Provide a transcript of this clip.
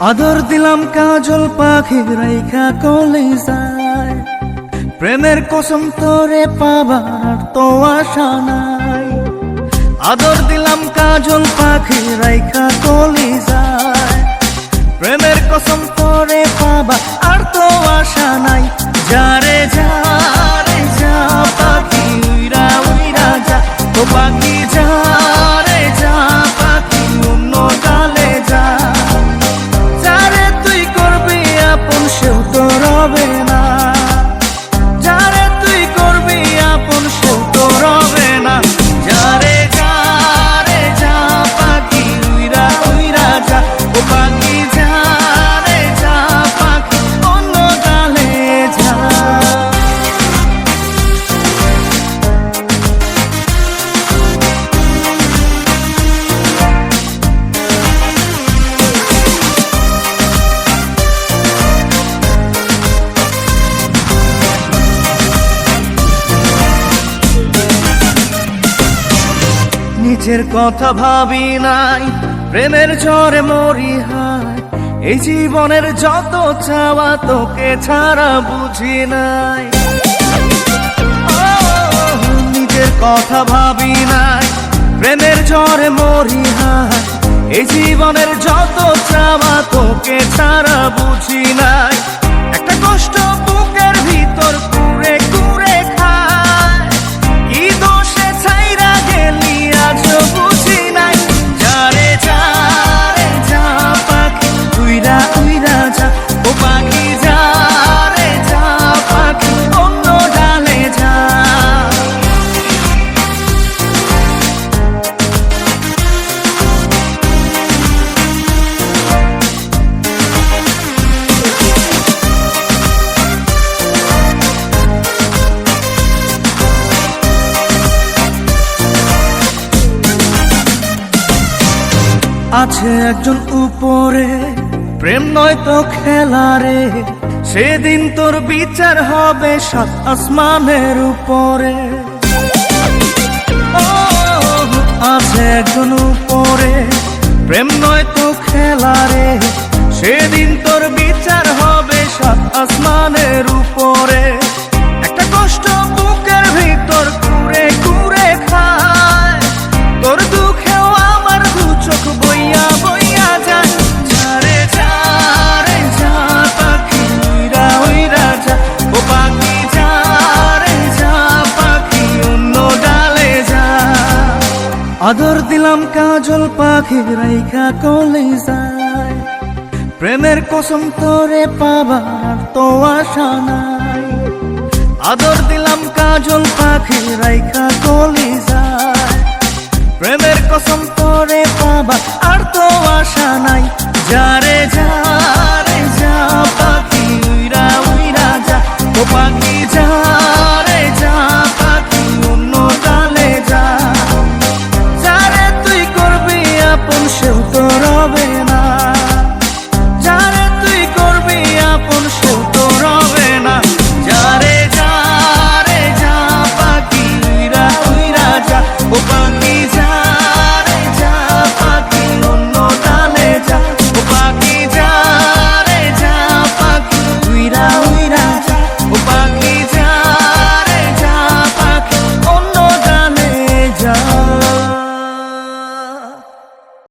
আদর দিলাম কাজল পাখি রাইখা কলে যায় প্রেমের কসম তোরে পাবার তো আশা নাই। আদর দিলাম কাজল পাখি রাইখা কলে যায় প্রেমের কসম তোরে পাবা আর তো আশা নাই। যারে যা, রে যা, পাখি উইরা উইরা যা, ও পাখি যা। নিজের কথা ভাবি নাই। প্রেমের ঝড়ে মরি হায়। এই জীবনের যত চাওয়া তোকে ছাড়া বুঝি নাই। নিজের কথা ভাবি নাই। প্রেমের ঝড়ে মরি হায়। এই জীবনের যত চাওয়া তোকে ছাড়া বুঝি নাই। আছে একজন উপরে। প্রেম নয় তো খেলা রে সেদিন তোর বিচার হবে সাত আসমানের উপরে। আছে একজন উপরে, প্রেম নয় তো খেলা রে সেদিন তোর বিচার হবে সাত আসমানের উপরে। একটা কষ্ট আদর দিলাম কাজল পাখি রাইখা কলে যায়। প্রেমের কসম তোরে পাবার তো আশা নাই। আদর দিলাম কাজল পাখি রাইখা কলে যায়।